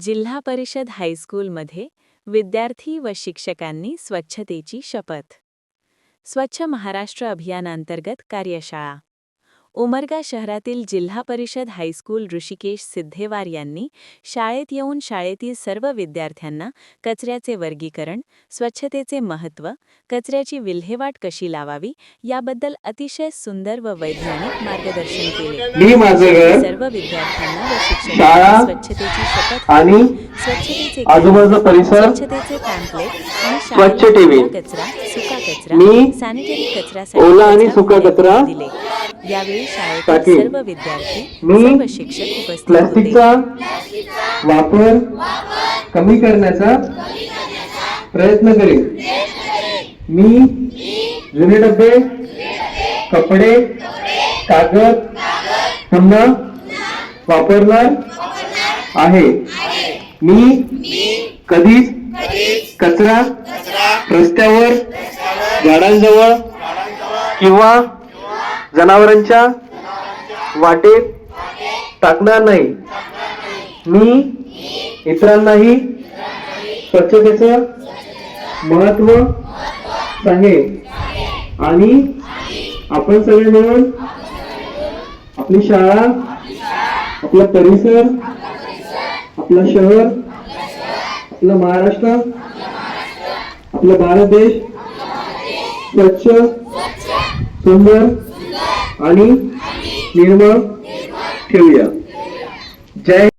जिल्हा परिषद हायस्कूलमध्ये विद्यार्थी व शिक्षकांनी स्वच्छतेची शपथ. स्वच्छ महाराष्ट्र अभियानांतर्गत कार्यशाळा. उमरगा शहरातील जिल्हा परिषद हायस्कूल ऋषिकेश सिद्धेवार यांनी शाळेत येऊन शाळेतील सर्व विद्यार्थ्यांना कचऱ्याचे वर्गीकरण स्वच्छतेचे महत्त्व कचऱ्याची विल्हेवाट कशी लावावी याबद्दल अतिशय सुंदर व वैज्ञानिक मार्गदर्शन केले. सर्व विद्यार्थ्यांना व शिक्षकांना स्वच्छतेची शपथ आणि स्वच्छतेचे पॅम्पलेट आणि कचरा सुका कचरा सॅनिटरी कचऱ्यासाठी ओला आणि कचरा सुका कचरा दिले. यावेळी शाळेतील. सर्व विद्यार्थी मी सर्व शिक्षक उपस्थित होते वापर कमी करण्याचा प्रयत्न करेन मी जुने डबे कपडे कागद पुन्हा वापरणार आहे मी कधीच कचरा रस्त्यावर झाडांजवळ किंवा जनावरांच्या वाटेत टाकणार नाही. मी इतरांनाही स्वच्छतेचं महत्त्व सांगेन. आणि आपण सगळे मिळून आपली शाळा आपला परिसर आपलं शहर आपलं महाराष्ट्र आपला भारत देश स्वच्छ सुंदर आणि निर्मळ ठेवूया. जय